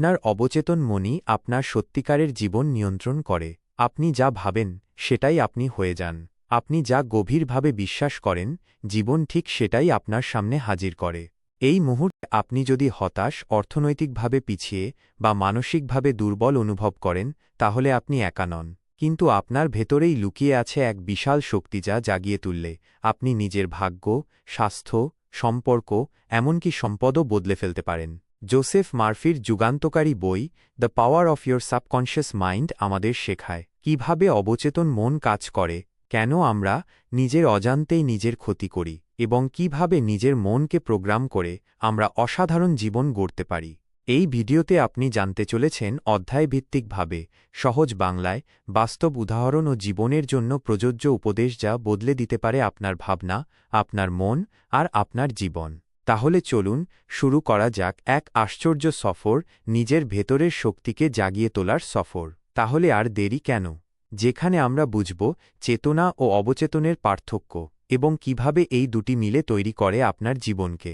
আপনার অবচেতন মনই আপনার সত্যিকারের জীবন নিয়ন্ত্রণ করে। আপনি যা ভাবেন, সেটাই আপনি হয়ে যান। আপনি যা গভীরভাবে বিশ্বাস করেন, জীবন ঠিক সেটাই আপনার সামনে হাজির করে। এই মুহূর্তে আপনি যদি হতাশ, অর্থনৈতিকভাবে পিছিয়ে বা মানসিকভাবে দুর্বল অনুভব করেন, তাহলে আপনি একা নন। কিন্তু আপনার ভেতরেই লুকিয়ে আছে এক বিশাল শক্তি যা জাগিয়ে তুললে আপনি নিজের ভাগ্য, স্বাস্থ্য, সম্পর্ক, এমনকি সম্পদও বদলে ফেলতে পারেন। জোসেফ মার্ফির যুগান্তকারী বই, the power of your subconscious mind আমাদের শেখায়, কীভাবে অবচেতন মন কাজ করে, কেন আমরা নিজের অজান্তেই নিজের ক্ষতি করি, এবং কীভাবে নিজের মনকে প্রোগ্রাম করে আমরা অসাধারণ জীবন গড়তে পারি। এই ভিডিওতে আপনি জানতে চলেছেন অধ্যায়ভিত্তিকভাবে সহজ বাংলায় বাস্তব উদাহরণ ও জীবনের জন্য প্রযোজ্য উপদেশ যা বদলে দিতে পারে আপনার ভাবনা, আপনার মন আর আপনার জীবন। তাহলে চলুন শুরু করা যাক এক আশ্চর্য সফর নিজের ভেতরের শক্তিকে জাগিয়ে তোলার সফর। তাহলে আর দেরি কেন? যেখানে আমরা বুঝব চেতনা ও অবচেতনের পার্থক্য এবং কীভাবে এই দুটি মিলে তৈরি করে আপনার জীবনকে।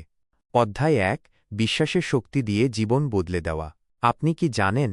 অধ্যায় এক, বিশ্বাসের শক্তি দিয়ে জীবন বদলে দেওয়া। আপনি কি জানেন,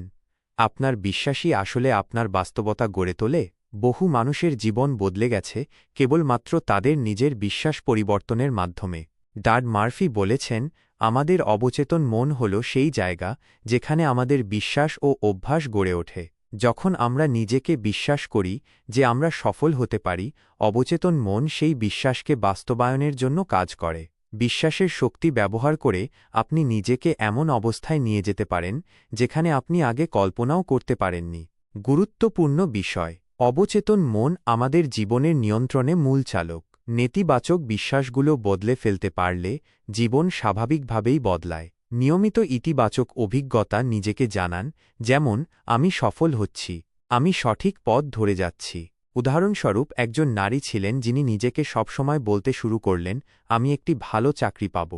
আপনার বিশ্বাসই আসলে আপনার বাস্তবতা গড়ে তোলে? বহু মানুষের জীবন বদলে গেছে কেবলমাত্র তাদের নিজের বিশ্বাস পরিবর্তনের মাধ্যমে। ডাড মার্ফি বলেছেন, আমাদের অবচেতন মন হল সেই জায়গা যেখানে আমাদের বিশ্বাস ও অভ্যাস গড়ে ওঠে। যখন আমরা নিজেকে বিশ্বাস করি যে আমরা সফল হতে পারি, অবচেতন মন সেই বিশ্বাসকে বাস্তবায়নের জন্য কাজ করে। বিশ্বাসের শক্তি ব্যবহার করে আপনি নিজেকে এমন অবস্থায় নিয়ে যেতে পারেন যেখানে আপনি আগে কল্পনাও করতে পারেননি। গুরুত্বপূর্ণ বিষয়, অবচেতন মন আমাদের জীবনের নিয়ন্ত্রণে মূল চালক। নেতিবাচক বিশ্বাসগুলো বদলে ফেলতে পারলে, জীবন স্বাভাবিকভাবেই বদলায়। নিয়মিত ইতিবাচক অভিজ্ঞতা নিজেকে জানান, যেমন, আমি সফল হচ্ছি, আমি সঠিক পথ ধরে যাচ্ছি। উদাহরণস্বরূপ, একজন নারী ছিলেন যিনি নিজেকে সবসময় বলতে শুরু করলেন, আমি একটি ভালো চাকরি পাব।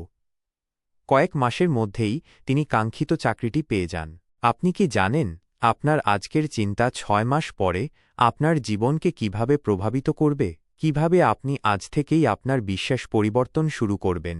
কয়েক মাসের মধ্যেই তিনি কাঙ্ক্ষিত চাকরিটি পেয়ে যান। আপনি কি জানেন, আপনার আজকের চিন্তা ছয় মাস পরে আপনার জীবনকে কীভাবে প্রভাবিত করবে? কীভাবে আপনি আজ থেকেই আপনার বিশ্বাস পরিবর্তন শুরু করবেন?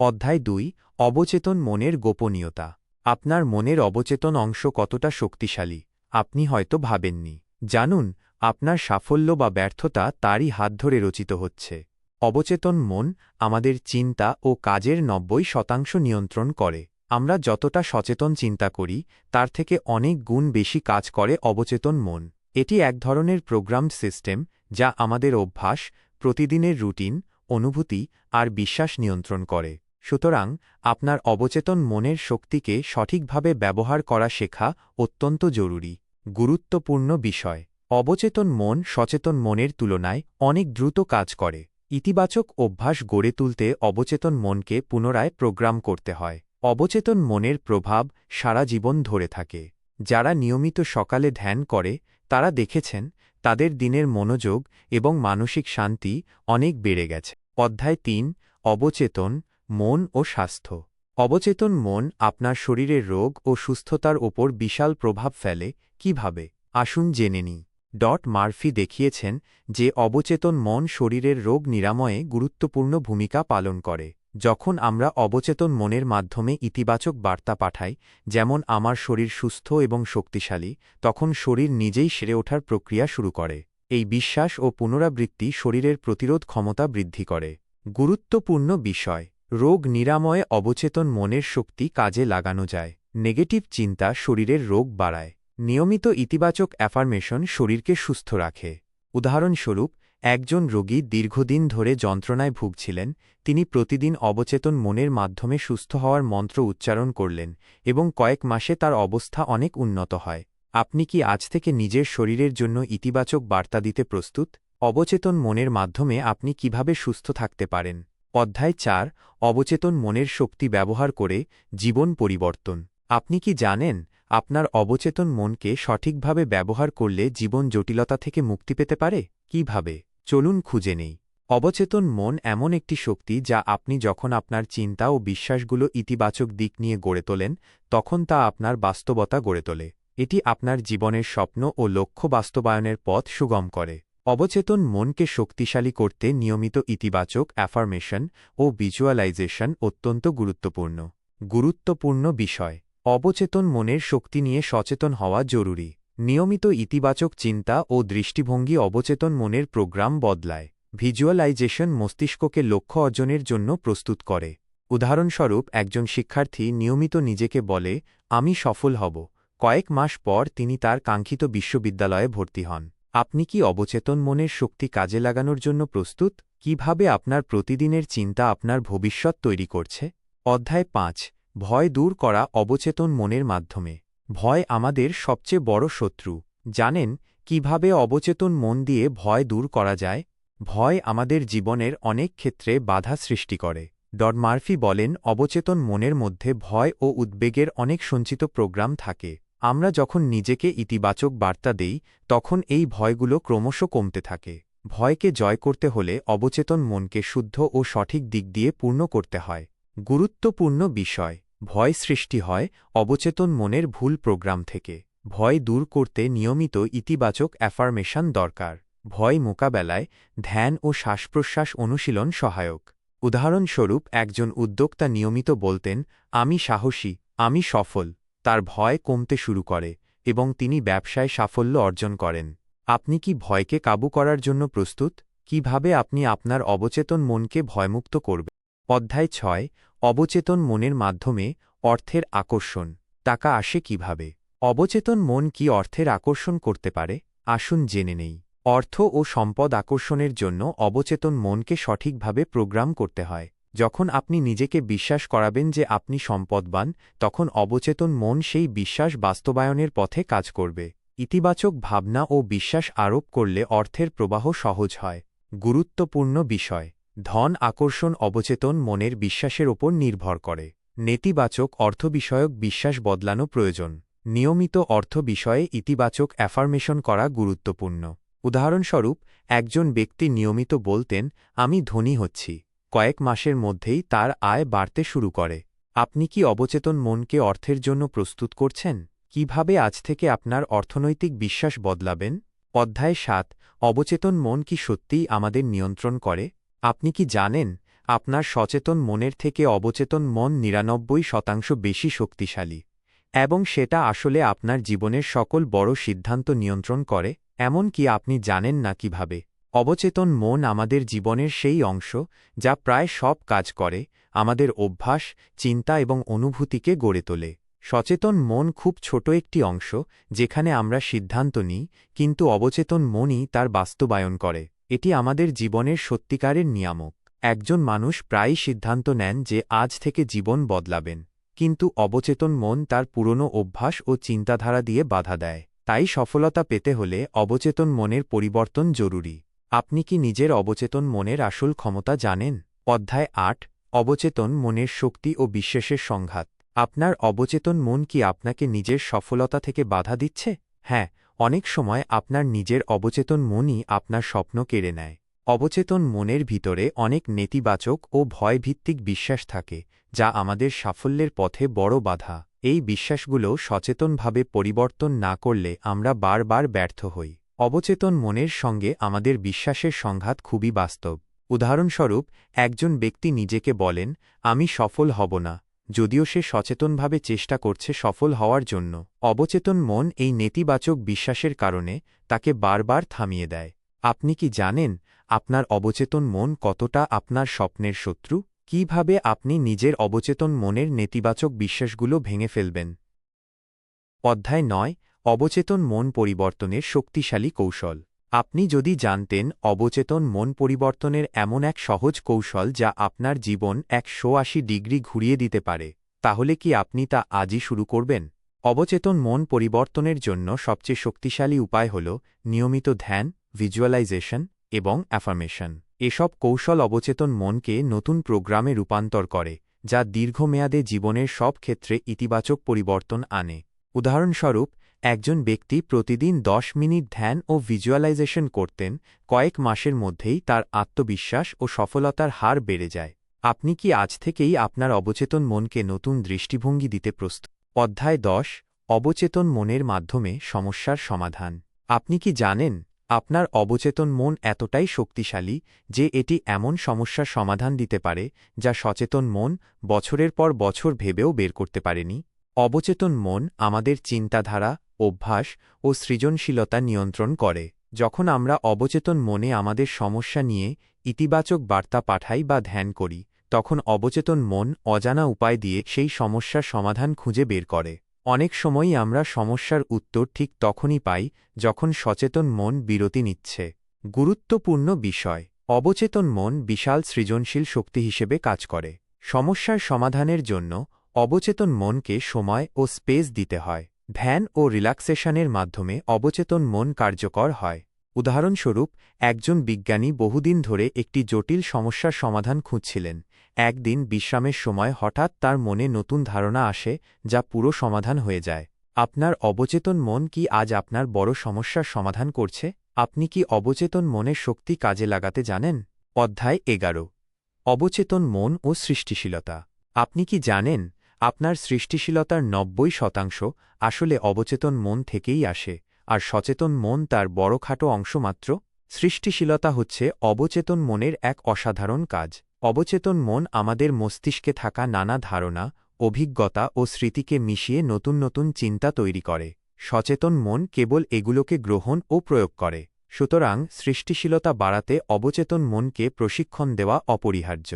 অধ্যায় দুই, অবচেতন মনের গোপনীয়তা। আপনার মনের অবচেতন অংশ কতটা শক্তিশালী, আপনি হয়তো ভাবেননি। জানুন, আপনার সাফল্য বা ব্যর্থতা তারই হাত ধরে রচিত হচ্ছে। অবচেতন মন আমাদের চিন্তা ও কাজের নব্বই শতাংশ নিয়ন্ত্রণ করে। আমরা যতটা সচেতন চিন্তা করি, তার থেকে অনেক গুণ বেশি কাজ করে অবচেতন মন। এটি এক ধরনের প্রোগ্রামড সিস্টেম যা আমাদের অভ্যাস, প্রতিদিনের রুটিন, অনুভূতি আর বিশ্বাস নিয়ন্ত্রণ করে। সুতরাং, আপনার অবচেতন মনের শক্তিকে সঠিকভাবে ব্যবহার করা শেখা অত্যন্ত জরুরি। গুরুত্বপূর্ণ বিষয়। অবচেতন মন সচেতন মনের তুলনায় অনেক দ্রুত কাজ করে। ইতিবাচক অভ্যাস গড়ে তুলতে অবচেতন মনকে পুনরায় প্রোগ্রাম করতে হয়। অবচেতন মনের প্রভাব সারা জীবন ধরে থাকে। যারা নিয়মিত সকালে ধ্যান করে, তারা দেখেছেন তাদের দিনের মনোযোগ এবং মানসিক শান্তি অনেক বেড়ে গেছে। অধ্যায় তিন, অবচেতন, মন ও স্বাস্থ্য। অবচেতন মন আপনার শরীরের রোগ ও সুস্থতার ওপর বিশাল প্রভাব ফেলে, কীভাবে? আসুন জেনে নিই। ডট মার্ফি দেখিয়েছেন যে অবচেতন মন শরীরের রোগ নিরাময়ে গুরুত্বপূর্ণ ভূমিকা পালন করে। যখন আমরা অবচেতন মনের মাধ্যমে ইতিবাচক বার্তা পাঠাই, যেমন আমার শরীর সুস্থ এবং শক্তিশালী, তখন শরীর নিজেই সেরে ওঠার প্রক্রিয়া শুরু করে। এই বিশ্বাস ও পুনরাবৃত্তি শরীরের প্রতিরোধ ক্ষমতা বৃদ্ধি করে। গুরুত্বপূর্ণ বিষয়, রোগ নিরাময়ে অবচেতন মনের শক্তি কাজে লাগানো যায়। নেগেটিভ চিন্তা শরীরের রোগ বাড়ায়। নিয়মিত ইতিবাচক অ্যাফার্মেশন শরীরকে সুস্থ রাখে। উদাহরণস্বরূপ একজন রোগী দীর্ঘদিন ধরে যন্ত্রণায় ভুগছিলেন, তিনি প্রতিদিন অবচেতন মনের মাধ্যমে সুস্থ হওয়ার মন্ত্র উচ্চারণ করলেন এবং কয়েক মাসে তার অবস্থা অনেক উন্নত হয়। আপনি কি আজ থেকে নিজের শরীরের জন্য ইতিবাচক বার্তা দিতে প্রস্তুত? অবচেতন মনের মাধ্যমে আপনি কীভাবে সুস্থ থাকতে পারেন? অধ্যায় চার, অবচেতন মনের শক্তি ব্যবহার করে জীবন পরিবর্তন। আপনি কি জানেন, আপনার অবচেতন মনকে সঠিকভাবে ব্যবহার করলে জীবন জটিলতা থেকে মুক্তি পেতে পারে? কীভাবে? চলুন খুঁজে নেই। অবচেতন মন এমন একটি শক্তি যা আপনি যখন আপনার চিন্তা ও বিশ্বাসগুলো ইতিবাচক দিক নিয়ে গড়ে তোলেন, তখন তা আপনার বাস্তবতা গড়ে তোলে। এটি আপনার জীবনের স্বপ্ন ও লক্ষ্য বাস্তবায়নের পথ সুগম করে। অবচেতন মনকে শক্তিশালী করতে নিয়মিত ইতিবাচক অ্যাফার্মেশন ও ভিজুয়ালাইজেশন অত্যন্ত গুরুত্বপূর্ণ। গুরুত্বপূর্ণ বিষয়। অবচেতন মনের শক্তি নিয়ে সচেতন হওয়া জরুরি। নিয়মিত ইতিবাচক চিন্তা ও দৃষ্টিভঙ্গি অবচেতন মনের প্রোগ্রাম বদলায়। ভিজুয়ালাইজেশন মস্তিষ্ককে লক্ষ্য অর্জনের জন্য প্রস্তুত করে। উদাহরণস্বরূপ, একজন শিক্ষার্থী নিয়মিত নিজেকে বলে, আমি সফল হব। কয়েক মাস পর তিনি তার কাঙ্ক্ষিত বিশ্ববিদ্যালয়ে ভর্তি হন। আপনি কি অবচেতন মনের শক্তি কাজে লাগানোর জন্য প্রস্তুত? কীভাবে আপনার প্রতিদিনের চিন্তা আপনার ভবিষ্যৎ তৈরি করছে? অধ্যায় পাঁচ, ভয় দূর করা অবচেতন মনের মাধ্যমে। ভয় আমাদের সবচেয়ে বড় শত্রু। জানেন, কীভাবে অবচেতন মন দিয়ে ভয় দূর করা যায়? ভয় আমাদের জীবনের অনেক ক্ষেত্রে বাধা সৃষ্টি করে। ডট মার্ফি বলেন, অবচেতন মনের মধ্যে ভয় ও উদ্বেগের অনেক সঞ্চিত প্রোগ্রাম থাকে। আমরা যখন নিজেকে ইতিবাচক বার্তা দেই, তখন এই ভয়গুলো ক্রমশ কমতে থাকে। ভয়কে জয় করতে হলে অবচেতন মনকে শুদ্ধ ও সঠিক দিক দিয়ে পূর্ণ করতে হয়। গুরুত্বপূর্ণ বিষয়। ভয় সৃষ্টি হয় অবচেতন মনের ভুল প্রোগ্রাম থেকে। ভয় দূর করতে নিয়মিত ইতিবাচক অ্যাফার্মেশন দরকার। ভয় মোকাবেলায় ধ্যান ও শ্বাসপ্রশ্বাস অনুশীলন সহায়ক। উদাহরণস্বরূপ, একজন উদ্যোক্তা নিয়মিত বলতেন, আমি সাহসী, আমি সফল। তার ভয় কমতে শুরু করে এবং তিনি ব্যবসায় সাফল্য অর্জন করেন। আপনি কি ভয়কে কাবু করার জন্য প্রস্তুত? কীভাবে আপনি আপনার অবচেতন মনকে ভয়মুক্ত করবেন? অধ্যায় ছয় অবচেতন মনের মাধ্যমে অর্থের আকর্ষণ, টাকা আসে কীভাবে? অবচেতন মন কি অর্থের আকর্ষণ করতে পারে? আসুন জেনে নেই। অর্থ ও সম্পদ আকর্ষণের জন্য অবচেতন মনকে সঠিকভাবে প্রোগ্রাম করতে হয়। যখন আপনি নিজেকে বিশ্বাস করাবেন যে আপনি সম্পদবান, তখন অবচেতন মন সেই বিশ্বাস বাস্তবায়নের পথে কাজ করবে। ইতিবাচক ভাবনা ও বিশ্বাস আরোপ করলে অর্থের প্রবাহ সহজ হয়। গুরুত্বপূর্ণ বিষয়। ধন আকর্ষণ অবচেতন মনের বিশ্বাসের ওপর নির্ভর করে। নেতিবাচক অর্থ বিষয়ক বিশ্বাস বদলানো প্রয়োজন। নিয়মিত অর্থ বিষয়ে ইতিবাচক অ্যাফার্মেশন করা গুরুত্বপূর্ণ। উদাহরণস্বরূপ, একজন ব্যক্তি নিয়মিত বলতেন, আমি ধনী হচ্ছি। কয়েক মাসের মধ্যেই তার আয় বাড়তে শুরু করে। আপনি কি অবচেতন মনকে অর্থের জন্য প্রস্তুত করছেন? কীভাবে আজ থেকে আপনার অর্থনৈতিক বিশ্বাস বদলাবেন? অধ্যায় সাত, অবচেতন মন কি সত্যিই আমাদের নিয়ন্ত্রণ করে? আপনি কি জানেন, আপনার সচেতন মনের থেকে অবচেতন মন নিরানব্বই শতাংশ বেশি শক্তিশালী, এবং সেটা আসলে আপনার জীবনের সকল বড় সিদ্ধান্ত নিয়ন্ত্রণ করে, এমন কি আপনি জানেন না কীভাবে? অবচেতন মন আমাদের জীবনের সেই অংশ, যা প্রায় সব কাজ করে, আমাদের অভ্যাস, চিন্তা এবং অনুভূতিকে গড়ে তোলে। সচেতন মন খুব ছোট একটি অংশ, যেখানে আমরা সিদ্ধান্ত নিই, কিন্তু অবচেতন মনই তার বাস্তবায়ন করে। এটি আমাদের জীবনের সত্যিকারের নিয়ামক। একজন মানুষ প্রায়ই সিদ্ধান্ত নেন যে আজ থেকে জীবন বদলাবেন, কিন্তু অবচেতন মন তার পুরনো অভ্যাস ও চিন্তাধারা দিয়ে বাধা দেয়। তাই সফলতা পেতে হলে অবচেতন মনের পরিবর্তন জরুরি। আপনি কি নিজের অবচেতন মনের আসল ক্ষমতা জানেন? অধ্যায় আট, অবচেতন মনের শক্তি ও বিশ্বাসের সংঘাত। আপনার অবচেতন মন কি আপনাকে নিজের সফলতা থেকে বাধা দিচ্ছে? হ্যাঁ অনেক সময় আপনার নিজের অবচেতন মনই আপনার স্বপ্ন কেড়ে নেয়। অবচেতন মনের ভিতরে অনেক নেতিবাচক ও ভয়ভিত্তিক বিশ্বাস থাকে, যা আমাদের সাফল্যের পথে বড় বাধা। এই বিশ্বাসগুলো সচেতনভাবে পরিবর্তন না করলে আমরা বারবার ব্যর্থ হই। অবচেতন মনের সঙ্গে আমাদের বিশ্বাসের সংঘাত খুবই বাস্তব। উদাহরণস্বরূপ, একজন ব্যক্তি নিজেকে বলেন, আমি সফল হব না। যদিও সে সচেতনভাবে চেষ্টা করছে সফল হওয়ার জন্য। অবচেতন মন এই নেতিবাচক বিশ্বাসের কারণে তাকে বারবার থামিয়ে দেয়। আপনি কি জানেন আপনার অবচেতন মন কতটা আপনার স্বপ্নের শত্রু? কীভাবে আপনি নিজের অবচেতন মনের নেতিবাচক বিশ্বাসগুলো ভেঙে ফেলবেন? অধ্যায় নয়, অবচেতন মন পরিবর্তনের শক্তিশালী কৌশল। আপনি যদি জানতেন অবচেতন মন পরিবর্তনের এমন এক সহজ কৌশল যা আপনার জীবন একশো আশি ডিগ্রি ঘুরিয়ে দিতে পারে, তাহলে কি আপনি তা আজই শুরু করবেন? অবচেতন মন পরিবর্তনের জন্য সবচেয়ে শক্তিশালী উপায় হল নিয়মিত ধ্যান, ভিজুয়ালাইজেশন এবং অ্যাফার্মেশন। এসব কৌশল অবচেতন মনকে নতুন প্রোগ্রামে রূপান্তর করে, যা দীর্ঘমেয়াদে জীবনের সব ক্ষেত্রে ইতিবাচক পরিবর্তন আনে। উদাহরণস্বরূপ একজন ব্যক্তি প্রতিদিন দশ মিনিট ধ্যান ও ভিজুয়ালাইজেশন করতেন, কয়েক মাসের মধ্যেই তার আত্মবিশ্বাস ও সফলতার হার বেড়ে যায়। আপনি কি আজ থেকেই আপনার অবচেতন মনকে নতুন দৃষ্টিভঙ্গি দিতে প্রস্তুত? অধ্যায় দশ, অবচেতন মনের মাধ্যমে সমস্যার সমাধান। আপনি কি জানেন, আপনার অবচেতন মন এতটাই শক্তিশালী যে এটি এমন সমস্যার সমাধান দিতে পারে, যা সচেতন মন বছরের পর বছর ভেবেও বের করতে পারেনি? অবচেতন মন আমাদের চিন্তাধারা, অভ্যাস ও সৃজনশীলতা নিয়ন্ত্রণ করে। যখন আমরা অবচেতন মনে আমাদের সমস্যা নিয়ে ইতিবাচক বার্তা পাঠাই বা ধ্যান করি, তখন অবচেতন মন অজানা উপায় দিয়ে সেই সমস্যার সমাধান খুঁজে বের করে। অনেক সময়ই আমরা সমস্যার উত্তর ঠিক তখনই পাই যখন সচেতন মন বিরতি নিচ্ছে। গুরুত্বপূর্ণ বিষয়, অবচেতন মন বিশাল সৃজনশীল শক্তি হিসেবে কাজ করে। সমস্যার সমাধানের জন্য অবচেতন মনকে সময় ও স্পেস দিতে হয়। ধ্যান ও রিল্যাক্সেশনের মাধ্যমে অবচেতন মন কার্যকর হয়। উদাহরণস্বরূপ, একজন বিজ্ঞানী বহুদিন ধরে একটি জটিল সমস্যার সমাধান খুঁজছিলেন। একদিন বিশ্রামের সময় হঠাৎ তার মনে নতুন ধারণা আসে, যা পুরো সমাধান হয়ে যায়। আপনার অবচেতন মন কি আজ আপনার বড় সমস্যার সমাধান করছে? আপনি কি অবচেতন মনের শক্তি কাজে লাগাতে জানেন? অধ্যায় এগারো। অবচেতন মন ও সৃষ্টিশীলতা। আপনি কি জানেন আপনার সৃষ্টিশীলতার নব্বই শতাংশ আসলে অবচেতন মন থেকেই আসে, আর সচেতন মন তার বড়খাটো অংশ মাত্র। সৃষ্টিশীলতা হচ্ছে অবচেতন মনের এক অসাধারণ কাজ। অবচেতন মন আমাদের মস্তিষ্কে থাকা নানা ধারণা, অভিজ্ঞতা ও স্মৃতিকে মিশিয়ে নতুন নতুন চিন্তা তৈরি করে। সচেতন মন কেবল এগুলোকে গ্রহণ ও প্রয়োগ করে, সুতরাং সৃষ্টিশীলতা বাড়াতে অবচেতন মনকে প্রশিক্ষণ দেওয়া অপরিহার্য।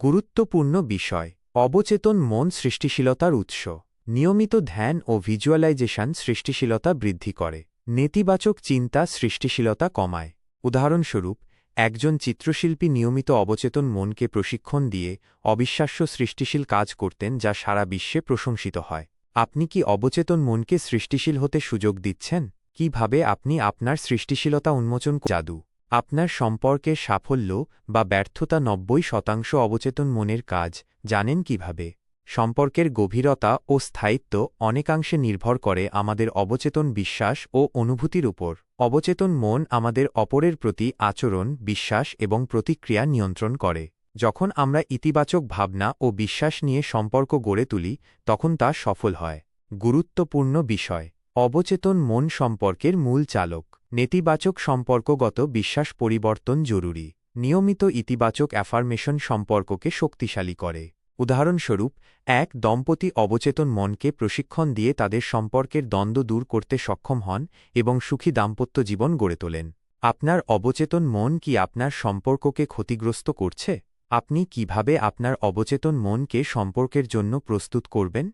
গুরুত্বপূর্ণ বিষয়। অবচেতন মন সৃষ্টিশীলতার উৎস। নিয়মিত ধ্যান ও ভিজুয়ালাইজেশন সৃষ্টিশীলতা বৃদ্ধি করে। নেতিবাচক চিন্তা সৃষ্টিশীলতা কমায়। উদাহরণস্বরূপ, একজন চিত্রশিল্পী নিয়মিত অবচেতন মনকে প্রশিক্ষণ দিয়ে অবিশ্বাস্য সৃষ্টিশীল কাজ করতেন যা সারা বিশ্বে প্রশংসিত হয়। আপনি কি অবচেতন মনকে সৃষ্টিশীল হতে সুযোগ দিচ্ছেন? কীভাবে আপনি আপনার সৃষ্টিশীলতা উন্মোচন জাদু। আপনার সম্পর্কের সাফল্য বা ব্যর্থতা নব্বই শতাংশ অবচেতন মনের কাজ জানেন কীভাবে? সম্পর্কের গভীরতা ও স্থায়িত্ব অনেকাংশে নির্ভর করে আমাদের অবচেতন বিশ্বাস ও অনুভূতির উপর। অবচেতন মন আমাদের অপরের প্রতি আচরণ, বিশ্বাস এবং প্রতিক্রিয়া নিয়ন্ত্রণ করে। যখন আমরা ইতিবাচক ভাবনা ও বিশ্বাস নিয়ে সম্পর্ক গড়ে তুলি, তখন তা সফল হয়। গুরুত্বপূর্ণ বিষয়। অবচেতন মন সম্পর্কের মূল চালক। নেতিবাচক সম্পর্কগত বিশ্বাস পরিবর্তন জরুরি। নিয়মিত ইতিবাচক অ্যাফার্মেশন সম্পর্ককে শক্তিশালী করে। উদাহরণস্বরূপ, এক, দম্পতি অবচেতন মনকে প্রশিক্ষণ দিয়ে তাদের সম্পর্কের দ্বন্দ্ব দূর করতে সক্ষম হন এবং সুখী দাম্পত্য জীবন গড়ে তোলেন। আপনার অবচেতন মন কি আপনার সম্পর্ককে ক্ষতিগ্রস্ত করছে? আপনি কীভাবে আপনার অবচেতন মনকে সম্পর্কের জন্য প্রস্তুত করবেন?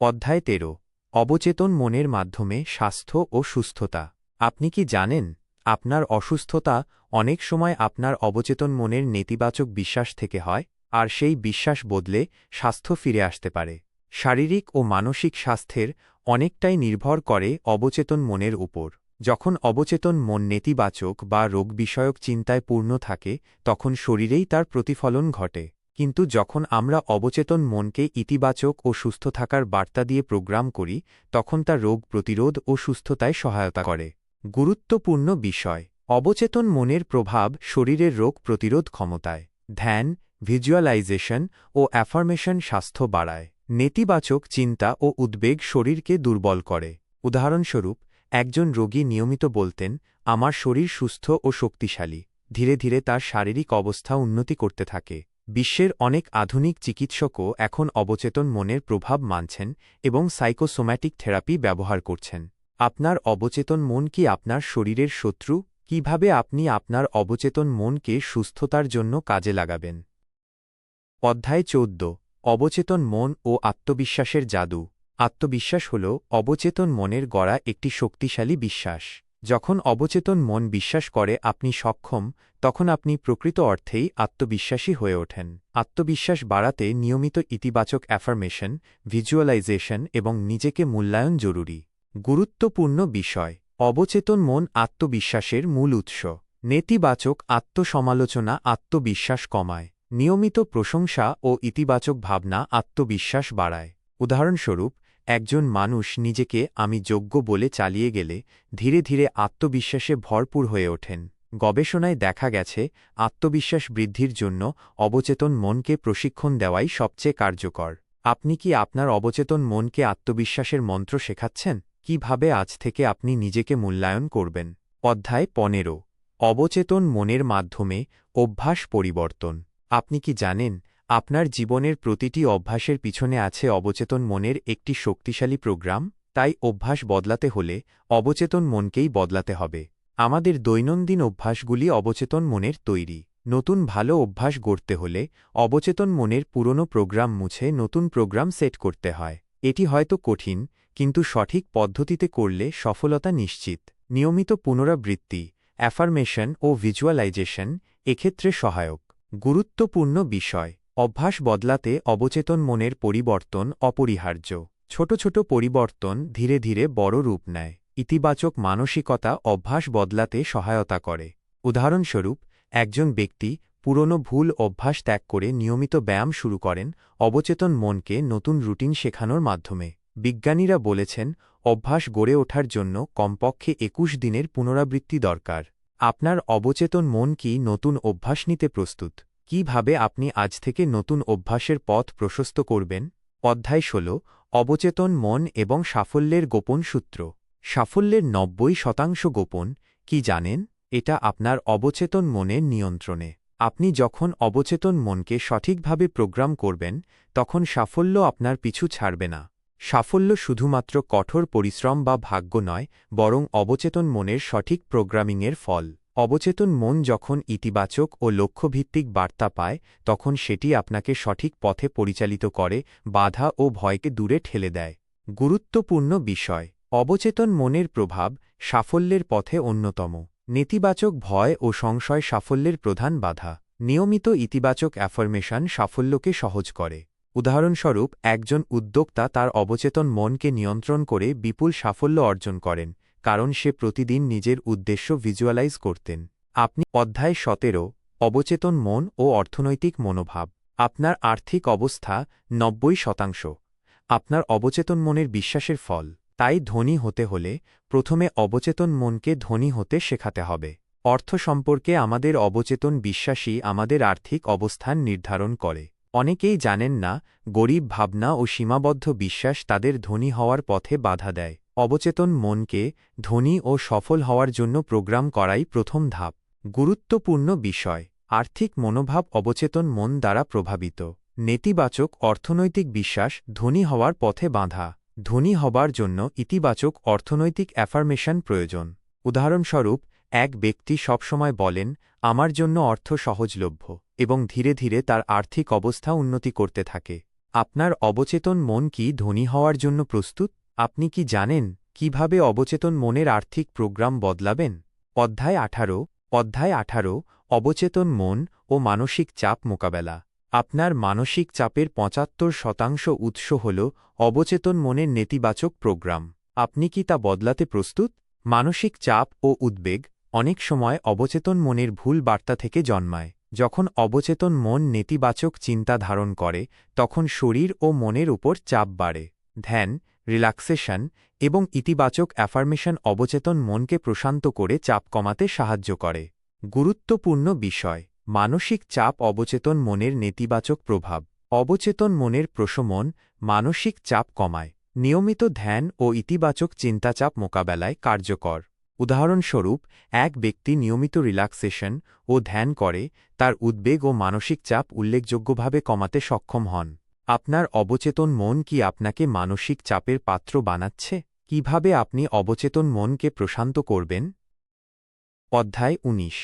অধ্যায় তেরো। অবচেতন মনের মাধ্যমে স্বাস্থ্য ও সুস্থতা। আপনি কি জানেন আপনার অসুস্থতা অনেক সময় আপনার অবচেতন মনের নেতিবাচক বিশ্বাস থেকে হয়, আর সেই বিশ্বাস বদলে স্বাস্থ্য ফিরে আসতে পারে। শারীরিক ও মানসিক স্বাস্থ্যের অনেকটাই নির্ভর করে অবচেতন মনের উপর। যখন অবচেতন মন নেতিবাচক বা রোগ বিষয়ক চিন্তায় পূর্ণ থাকে, তখন শরীরেই তার প্রতিফলন ঘটে। কিন্তু যখন আমরা অবচেতন মনকে ইতিবাচক ও সুস্থ থাকার বার্তা দিয়ে প্রোগ্রাম করি, তখন তা রোগ প্রতিরোধ ও সুস্থতায় সহায়তা করে। গুরুত্বপূর্ণ বিষয়। অবচেতন মনের প্রভাব শরীরের রোগ প্রতিরোধ ক্ষমতায়। ধ্যান, ভিজুয়ালাইজেশন ও অ্যাফার্মেশন স্বাস্থ্য বাড়ায়। নেতিবাচক চিন্তা ও উদ্বেগ শরীরকে দুর্বল করে। উদাহরণস্বরূপ, একজন রোগী নিয়মিত বলতেন, আমার শরীর সুস্থ ও শক্তিশালী। ধীরে ধীরে তার শারীরিক অবস্থা উন্নতি করতে থাকে। বিশ্বের অনেক আধুনিক চিকিৎসকও এখন অবচেতন মনের প্রভাব মানছেন এবং সাইকোসোম্যাটিক থেরাপি ব্যবহার করছেন। আপনার অবচেতন মন কি আপনার শরীরের শত্রু? কীভাবে আপনি আপনার অবচেতন মনকে সুস্থতার জন্য কাজে লাগাবেন? অধ্যায় চৌদ্দ। অবচেতন মন ও আত্মবিশ্বাসের জাদু। আত্মবিশ্বাস হল অবচেতন মনের গড়া একটি শক্তিশালী বিশ্বাস। যখন অবচেতন মন বিশ্বাস করে আপনি সক্ষম, তখন আপনি প্রকৃত অর্থেই আত্মবিশ্বাসী হয়ে ওঠেন। আত্মবিশ্বাস বাড়াতে নিয়মিত ইতিবাচক অ্যাফার্মেশন ভিজুয়ালাইজেশন এবং নিজেকে মূল্যায়ন জরুরি। গুরুত্বপূর্ণ বিষয়। অবচেতন মন আত্মবিশ্বাসের মূল উৎস। নেতিবাচক আত্মসমালোচনা আত্মবিশ্বাস কমায়। নিয়মিত প্রশংসা ও ইতিবাচক ভাবনা আত্মবিশ্বাস বাড়ায়। উদাহরণস্বরূপ, একজন মানুষ নিজেকে আমি যোগ্য বলে চালিয়ে গেলে ধীরে ধীরে আত্মবিশ্বাসে ভরপুর হয়ে ওঠেন। গবেষণায় দেখা গেছে, আত্মবিশ্বাস বৃদ্ধির জন্য অবচেতন মনকে প্রশিক্ষণ দেওয়াই সবচেয়ে কার্যকর। আপনি কি আপনার অবচেতন মনকে আত্মবিশ্বাসের মন্ত্র শেখাচ্ছেন? কীভাবে আজ থেকে আপনি নিজেকে মূল্যায়ন করবেন? অধ্যায় পনেরো। অবচেতন মনের মাধ্যমে অভ্যাস পরিবর্তন। আপনি কি জানেন, আপনার জীবনের প্রতিটি অভ্যাসের পিছনে আছে অবচেতন মনের একটি শক্তিশালী প্রোগ্রাম? তাই অভ্যাস বদলাতে হলে অবচেতন মনকেই বদলাতে হবে। আমাদের দৈনন্দিন অভ্যাসগুলি অবচেতন মনের তৈরি। নতুন ভালো অভ্যাস গড়তে হলে অবচেতন মনের পুরনো প্রোগ্রাম মুছে নতুন প্রোগ্রাম সেট করতে হয়। এটি হয়তো কঠিন কিন্তু সঠিক পদ্ধতিতে করলে সফলতা নিশ্চিত। নিয়মিত পুনরাবৃত্তি অ্যাফার্মেশন ও ভিজুয়ালাইজেশন এক্ষেত্রে সহায়ক। গুরুত্বপূর্ণ বিষয়, অভ্যাস বদলাতে অবচেতন মনের পরিবর্তন অপরিহার্য। ছোট ছোট পরিবর্তন ধীরে ধীরে বড় রূপ নেয়। ইতিবাচক মানসিকতা অভ্যাস বদলাতে সহায়তা করে। উদাহরণস্বরূপ, একজন ব্যক্তি পুরনো ভুল অভ্যাস ত্যাগ করে নিয়মিত ব্যায়াম শুরু করেন, অবচেতন মনকে নতুন রুটিন শেখানোর মাধ্যমে। বিজ্ঞানীরা বলেছেন, অভ্যাস গড়ে ওঠার জন্য কমপক্ষে একুশ দিনের পুনরাবৃত্তি দরকার। আপনার অবচেতন মন কি নতুন অভ্যাস নিতে প্রস্তুত? কীভাবে আপনি আজ থেকে নতুন অভ্যাসের পথ প্রশস্ত করবেন? অধ্যায় ১৬ অবচেতন মন এবং সাফল্যের গোপন সূত্র। সাফল্যের নব্বই শতাংশ গোপন, কি জানেন? এটা আপনার অবচেতন মনের নিয়ন্ত্রণে। আপনি যখন অবচেতন মনকে সঠিকভাবে প্রোগ্রাম করবেন, তখন সাফল্য আপনার পিছু ছাড়বে না। সাফল্য শুধুমাত্র কঠোর পরিশ্রম বা ভাগ্য নয়, বরং অবচেতন মনের সঠিক প্রোগ্রামিংয়ের ফল। অবচেতন মন যখন ইতিবাচক ও লক্ষ্যভিত্তিক বার্তা পায়, তখন সেটি আপনাকে সঠিক পথে পরিচালিত করে, বাধা ও ভয়কে দূরে ঠেলে দেয়। গুরুত্বপূর্ণ বিষয়। অবচেতন মনের প্রভাব সাফল্যের পথে অন্যতম। নেতিবাচক ভয় ও সংশয় সাফল্যের প্রধান বাধা। নিয়মিত ইতিবাচক অ্যাফরমেশন সাফল্যকে সহজ করে। উদাহরণস্বরূপ, একজন উদ্যোক্তা তার অবচেতন মনকে নিয়ন্ত্রণ করে বিপুল সাফল্য অর্জন করেন, কারণ সে প্রতিদিন নিজের উদ্দেশ্য ভিজুয়ালাইজ করতেন। আপনি অধ্যায় সতেরো, অবচেতন মন ও অর্থনৈতিক মনোভাব। আপনার আর্থিক অবস্থা নব্বই শতাংশ। আপনার অবচেতন মনের বিশ্বাসের ফল। তাই ধনী হতে হলে প্রথমে অবচেতন মনকে ধনী হতে শেখাতে হবে। অর্থ সম্পর্কে আমাদের অবচেতন বিশ্বাসই আমাদের আর্থিক অবস্থান নির্ধারণ করে। অনেকেই জানেন না, গরিব ভাবনা ও সীমাবদ্ধ বিশ্বাস তাদের ধনী হওয়ার পথে বাধা দেয়। অবচেতন মনকে ধনী ও সফল হওয়ার জন্য প্রোগ্রাম করাই প্রথম ধাপ। গুরুত্বপূর্ণ বিষয়, আর্থিক মনোভাব অবচেতন মন দ্বারা প্রভাবিত। নেতিবাচক অর্থনৈতিক বিশ্বাস ধনী হওয়ার পথে বাঁধা। ধনী হবার জন্য ইতিবাচক অর্থনৈতিক অ্যাফার্মেশন প্রয়োজন। উদাহরণস্বরূপ এক ব্যক্তি সবসময় বলেন, আমার জন্য অর্থ সহজলভ্য এবং ধীরে ধীরে তার আর্থিক অবস্থা উন্নতি করতে থাকে। আপনার অবচেতন মন কি ধনী হওয়ার জন্য প্রস্তুত? আপনি কি জানেন কীভাবে অবচেতন মনের আর্থিক প্রোগ্রাম বদলাবেন? অধ্যায় আঠারো অধ্যায় আঠারো, অবচেতন মন ও মানসিক চাপ মোকাবেলা। আপনার মানসিক চাপের পঁচাত্তর শতাংশ উৎস হল অবচেতন মনের নেতিবাচক প্রোগ্রাম। আপনি কি তা বদলাতে প্রস্তুত? মানসিক চাপ ও উদ্বেগ অনেক সময় অবচেতন মনের ভুল বার্তা থেকে জন্মায়। যখন অবচেতন মন নেতিবাচক চিন্তা ধারণ করে, তখন শরীর ও মনের উপর চাপ বাড়ে। ধ্যান, রিল্যাক্সেশন এবং ইতিবাচক অ্যাফার্মেশন অবচেতন মনকে প্রশান্ত করে চাপ কমাতে সাহায্য করে। গুরুত্বপূর্ণ বিষয়, মানসিক চাপ অবচেতন মনের নেতিবাচক প্রভাব। অবচেতন মনের প্রশমন মানসিক চাপ কমায়। নিয়মিত ধ্যান ও ইতিবাচক চিন্তাচাপ মোকাবেলায় কার্যকর। উদাহরণস্বরূপ, এক ব্যক্তি নিয়মিত রিল্যাক্সেশন ও ধ্যান করে, তার উদ্বেগ ও মানসিক চাপ উল্লেখযোগ্যভাবে কমাতে সক্ষম হন। আপনার অবচেতন মন কি আপনাকে মানসিক চাপের পাত্র বানাচ্ছে? কীভাবে আপনি অবচেতন মনকে প্রশান্ত করবেন? অধ্যায় ১৯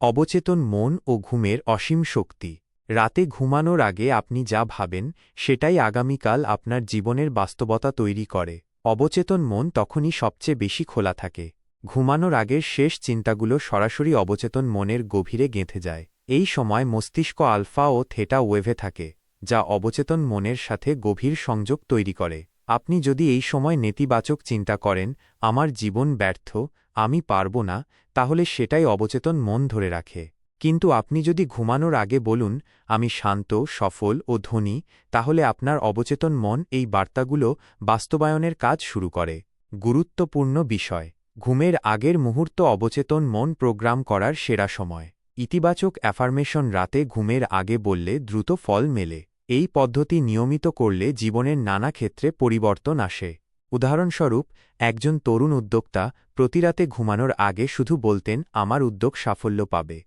অবচেতন মন ও ঘুমের অসীম শক্তি। রাতে ঘুমানোর আগে আপনি যা ভাবেন, সেটাই আগামীকাল আপনার জীবনের বাস্তবতা তৈরি করে। অবচেতন মন তখনই সবচেয়ে বেশি খোলা থাকে। ঘুমানোর আগের শেষ চিন্তাগুলো সরাসরি অবচেতন মনের গভীরে গেঁথে যায়। এই সময় মস্তিষ্ক আলফা ও থেটা ওয়েভে থাকে, যা অবচেতন মনের সাথে গভীর সংযোগ তৈরি করে। আপনি যদি এই সময় নেতিবাচক চিন্তা করেন, আমার জীবন ব্যর্থ, আমি পারব না তাহলে সেটাই অবচেতন মন ধরে রাখে। কিন্তু আপনি যদি ঘুমানোর আগে বলুন, আমি শান্ত, সফল ও ধনী তাহলে আপনার অবচেতন মন এই বার্তাগুলো বাস্তবায়নের কাজ শুরু করে। গুরুত্বপূর্ণ বিষয়। ঘুমের আগের মুহূর্ত অবচেতন মন প্রোগ্রাম করার সেরা সময়। ইতিবাচক অ্যাফার্মেশন রাতে ঘুমের আগে বললে দ্রুত ফল মেলে। এই পদ্ধতি নিয়মিত করলে জীবনের নানা ক্ষেত্রে পরিবর্তন আসে। উদাহরণস্বরূপ, একজন তরুণ উদ্যোক্তা প্রতিরাতে ঘুমানোর আগে শুধু বলতেন, আমার উদ্যোগ সাফল্য পাবে।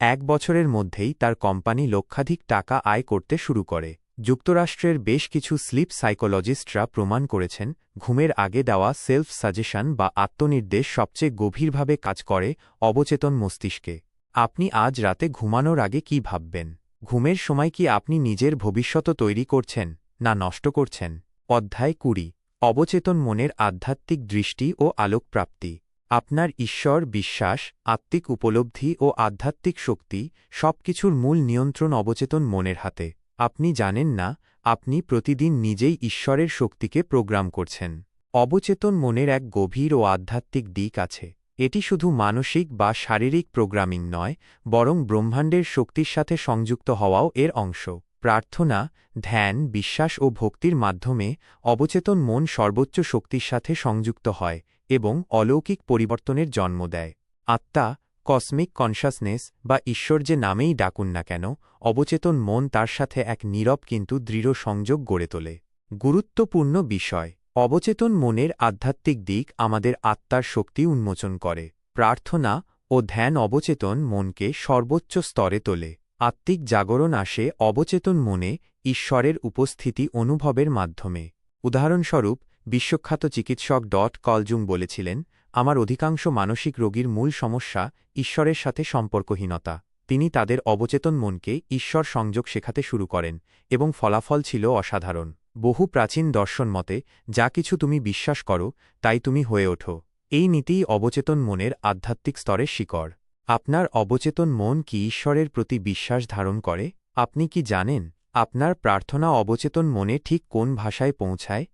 এক বছরের মধ্যেই তার কোম্পানি লক্ষাধিক টাকা আয় করতে শুরু করে। যুক্তরাষ্ট্রের বেশ কিছু স্লিপ সাইকোলজিস্টরা প্রমাণ করেছেন, ঘুমের আগে দেওয়া সেলফ সাজেশন বা আত্মনির্দেশ সবচেয়ে গভীরভাবে কাজ করে অবচেতন মস্তিষ্কে। আপনি আজ রাতে ঘুমানোর আগে কি ভাববেন? ঘুমের সময় কি আপনি নিজের ভবিষ্যৎ তৈরি করছেন না নষ্ট করছেন? অধ্যায় কুড়ি, অবচেতন মনের আধ্যাত্মিক দৃষ্টি ও আলোকপ্রাপ্তি। আপনার ঈশ্বর, বিশ্বাস, আত্মিক উপলব্ধি ও আধ্যাত্মিক শক্তি সবকিছুর মূল নিয়ন্ত্রণ অবচেতন মনের হাতে। আপনি জানেন না, আপনি প্রতিদিন নিজেই ঈশ্বরের শক্তিকে প্রোগ্রাম করছেন। অবচেতন মনের এক গভীর ও আধ্যাত্মিক দিক আছে। এটি শুধু মানসিক বা শারীরিক প্রোগ্রামিং নয়, বরং ব্রহ্মাণ্ডের শক্তির সাথে সংযুক্ত হওয়াও এর অংশ। প্রার্থনা, ধ্যান, বিশ্বাস ও ভক্তির মাধ্যমে অবচেতন মন সর্বোচ্চ শক্তির সাথে সংযুক্ত হয় এবং অলৌকিক পরিবর্তনের জন্ম দেয়। আত্মা কসমিক কনশাসনেস বা ঈশ্বর যে নামেই ডাকুন না কেন, অবচেতন মন তার সাথে এক নীরব কিন্তু দৃঢ় সংযোগ গড়ে তোলে। গুরুত্বপূর্ণ বিষয়, অবচেতন মনের আধ্যাত্মিক দিক আমাদের আত্মার শক্তি উন্মোচন করে। প্রার্থনা ও ধ্যান অবচেতন মনকে সর্বোচ্চ স্তরে তোলে। আত্মিক জাগরণ আসে অবচেতন মনে ঈশ্বরের উপস্থিতি অনুভবের মাধ্যমে। উদাহরণস্বরূপ, বিশ্বখ্যাত চিকিৎসক ডট কলজুং বলেছিলেন আমার অধিকাংশ মানসিক রোগীর মূল সমস্যা ঈশ্বরের সাথে সম্পর্কহীনতা। তিনি তাদের অবচেতন মনকে ঈশ্বর সংযোগ শেখাতে শুরু করেন এবং ফলাফল ছিল অসাধারণ। বহু প্রাচীন দর্শন মতে, যা কিছু তুমি বিশ্বাস করো, তাই তুমি হয়ে ওঠো। এই নীতিই অবচেতন মনের আধ্যাত্মিক স্তরের শিকড়। আপনার অবচেতন মন কি ঈশ্বরের প্রতি বিশ্বাস ধারণ করে? আপনি কি জানেন, আপনার প্রার্থনা অবচেতন মনে ঠিক কোন ভাষায় পৌঁছায়?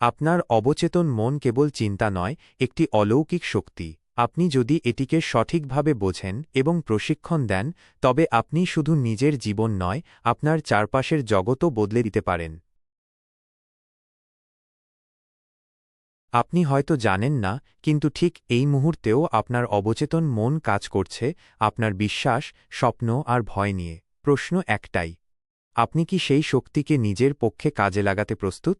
আপনার অবচেতন মন কেবল চিন্তা নয়, একটি অলৌকিক শক্তি। আপনি যদি এটিকে সঠিকভাবে বোঝেন এবং প্রশিক্ষণ দেন, তবে আপনি শুধু নিজের জীবন নয়, আপনার চারপাশের জগতও বদলে দিতে পারেন। আপনি হয়তো জানেন না, কিন্তু ঠিক এই মুহূর্তেও আপনার অবচেতন মন কাজ করছে, আপনার বিশ্বাস, স্বপ্ন আর ভয় নিয়ে। প্রশ্ন একটাই, আপনি কি সেই শক্তিকে নিজের পক্ষে কাজে লাগাতে প্রস্তুত?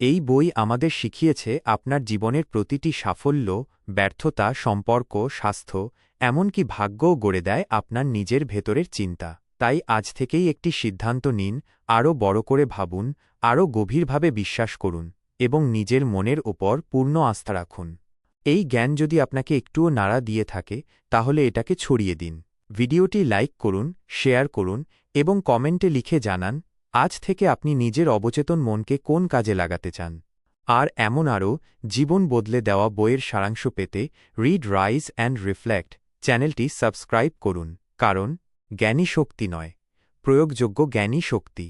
এই বই আমাদের শিখিয়েছে আপনার জীবনের প্রতিটি সাফল্য, ব্যর্থতা, সম্পর্ক, স্বাস্থ্য, এমনকি ভাগ্যও গড়ে দেয় আপনার নিজের ভেতরের চিন্তা। তাই আজ থেকেই একটি সিদ্ধান্ত নিন, আরও বড় করে ভাবুন, আরও গভীরভাবে বিশ্বাস করুন, এবং নিজের মনের ওপর পূর্ণ আস্থা রাখুন। এই জ্ঞান যদি আপনাকে একটুও নাড়া দিয়ে থাকে, তাহলে এটাকে ছড়িয়ে দিন। ভিডিওটি লাইক করুন, শেয়ার করুন, এবং কমেন্টে লিখে জানান আজ থেকে আপনি নিজের অবচেতন মনকে কোন কাজে লাগাতে চান? আর এমন আরও, জীবন বদলে দেওয়া বইয়ের সারাংশ পেতে রিড রাইজ অ্যান্ড রিফ্লেক্ট চ্যানেলটি সাবস্ক্রাইব করুন। কারণ, জ্ঞানী শক্তি নয়, প্রয়োগযোগ্য জ্ঞানী শক্তি।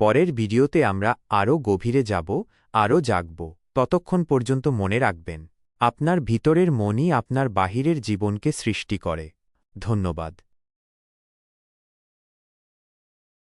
পরের ভিডিওতে আমরা আরও গভীরে যাব, আরও জাগব। ততক্ষণ পর্যন্ত মনে রাখবেন, আপনার ভিতরের মনই আপনার বাহিরের জীবনকে সৃষ্টি করে। ধন্যবাদ।